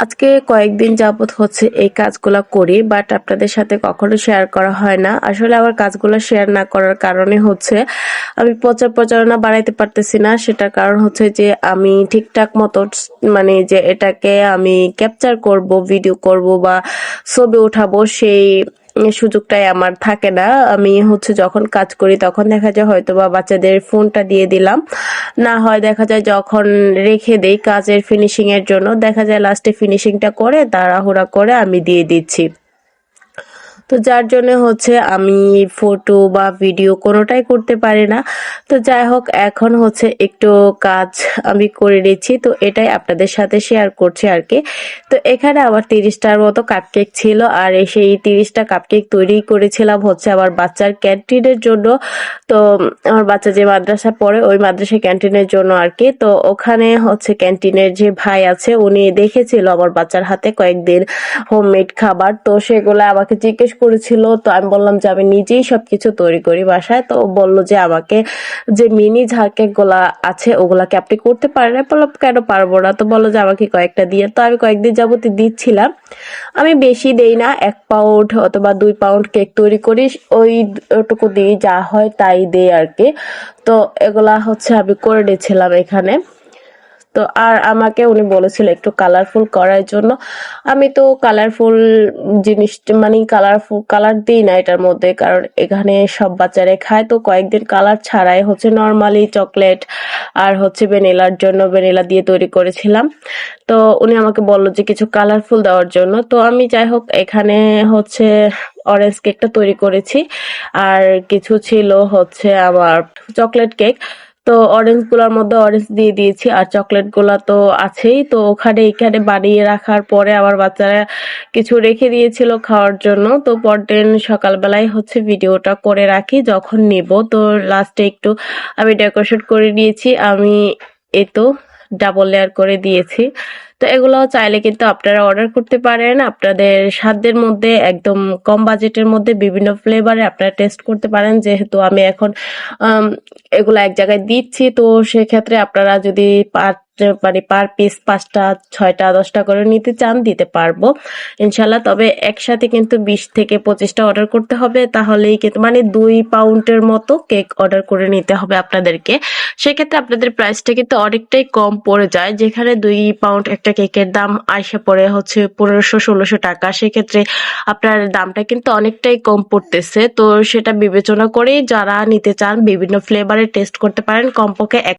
আজকে কয়েকদিন যাবত হচ্ছে এই কাজগুলো করি বাট আপনাদের সাথে কখনো শেয়ার করা হয় না। আসলে আমার কাজগুলো শেয়ার না করার কারণে হচ্ছে আমি প্রচার প্রচারণা বাড়াইতে পারতেছি না। সেটার কারণ হচ্ছে যে আমি ঠিকঠাক মতো মানে যে এটাকে আমি ক্যাপচার করব ভিডিও করব বা ছবি উঠাবো সেই সুযোগটাই আমার থাকে না। আমি হচ্ছে যখন কাজ করি তখন দেখা যায় হয়তো বা বাচ্চাদের ফোনটা দিয়ে দিলাম। না হয় দেখা যায় যখন রেখে দেই কাজের ফিনিশিং এর জন্য, দেখা যায় লাস্টে ফিনিশিংটা করে, তাড়াহুড়া করে আমি দিয়ে দিচ্ছি। তো যার জন্য হচ্ছে আমি ফটো বা ভিডিও কোনোটাই করতে পারি না। তো যাই হোক, এখন হচ্ছে একটু কাজ আমি করে নিচ্ছি। তো এটাই আপনাদের সাথে শেয়ার করছি আর কি তো এখানে আবার তিরিশটার মতো কাপকেক ছিল আর সেই তিরিশটা কাপকেক তৈরি করেছিলাম হচ্ছে আমার বাচ্চার ক্যান্টিনের জন্য। তো আমার বাচ্চা যে মাদ্রাসা পড়ে, ওই মাদ্রাসা ক্যান্টিনের জন্য আর কি তো ওখানে হচ্ছে ক্যান্টিনের যে ভাই আছে, উনি দেখেছিল আমার বাচ্চার হাতে কয়েকদিন হোমমেড খাবার। তো সেগুলো আমাকে জিজ্ঞেস করেছিল। তো আমি বললাম যে আমি নিজেই সবকিছু তৈরি করি বাসায়। তো বলল যে আমাকে যে মিনি ঝাড়কেকগুলা আছে, ওগুলাকে আপনি করতে পারেন। বললাম, কেন পারব না? তো বলো যে, আমাকে কয়েকটা দিয়ে। তো আমি কয়েকদিন যাবতীয় দিচ্ছিলাম। আমি বেশি দেই না, এক পাউন্ড অথবা দুই পাউন্ড কেক তৈরি করি, ওই ওটুকু দিই, যা হয় তাই দেই আর কি। তো এগুলা হচ্ছে আমি করে নিয়েছিলাম এখানে। তো আর আমাকে উনি বলেছিল একটু কালারফুল করার জন্য। আমি তো কালারফুল জিনিস মানে কালারফুল কালার দিই না এটার মধ্যে, কারণ এখানে সব বাচ্চারা খায়। তো কয়েকদিন কালার ছাড়াই হচ্ছে নর্মালি চকলেট আর হচ্ছে ভ্যানিলার জন্য ভ্যানিলা দিয়ে তৈরি করেছিলাম। তো উনি আমাকে বলল যে কিছু কালারফুল দেওয়ার জন্য। তো আমি যাই হোক, এখানে হচ্ছে অরেঞ্জ কেকটা তৈরি করেছি। আর কিছু ছিল হচ্ছে আমার চকলেট কেক তো অরেঞ্জগুলার মধ্যে অরেঞ্জ দিয়ে দিয়েছি আর চকলেটগুলা তো আছেই। তো ওখানে এখানে বানিয়ে রাখার পরে আবার বাচ্চারা কিছু রেখে দিয়েছিল খাওয়ার জন্য। তো পরদিন সকালবেলায় হচ্ছে ভিডিওটা করে রাখি, যখন নিব। তো লাস্টে একটু আমি ডেকোরেশন করে নিয়েছি। আমি এ তো ডাবল লেয়ার করে দিয়েছি। তো এগুলো চাইলে কিন্তু আপনারা অর্ডার করতে পারেন। আপনাদের সাধ্যের মধ্যে, একদম কম বাজেটের মধ্যে বিভিন্ন ফ্লেভারে আপনারা টেস্ট করতে পারেন। যেহেতু আমি এখন এগুলো এক জায়গায় দিচ্ছি, তো সেক্ষেত্রে আপনারা যদি মানে পার পিস পাঁচটা, ছয়টা, দশটা করে নিতে চান, দিতে পারব। ইনশাল্লাহ তবে একসাথে কিন্তু বিশ থেকে পঁচিশটা অর্ডার করতে হবে। তাহলেই কিন্তু মানে দুই পাউন্ডের মতো কেক অর্ডার করে নিতে হবে আপনাদেরকে। সেক্ষেত্রে আপনাদের প্রাইসটা কিন্তু অনেকটাই কম পড়ে যায়। যেখানে দুই পাউন্ড একটা কেকের দাম আইসা পড়ে হচ্ছে পনেরোশো, ষোলোশো টাকা। সেক্ষেত্রে আপনার দামটা কিন্তু অনেকটাই কম পড়তেছে। তো সেটা বিবেচনা করেই যারা নিতে চান, বিভিন্ন ফ্লেভারের টেস্ট করতে পারেন। কমপক্ষে এক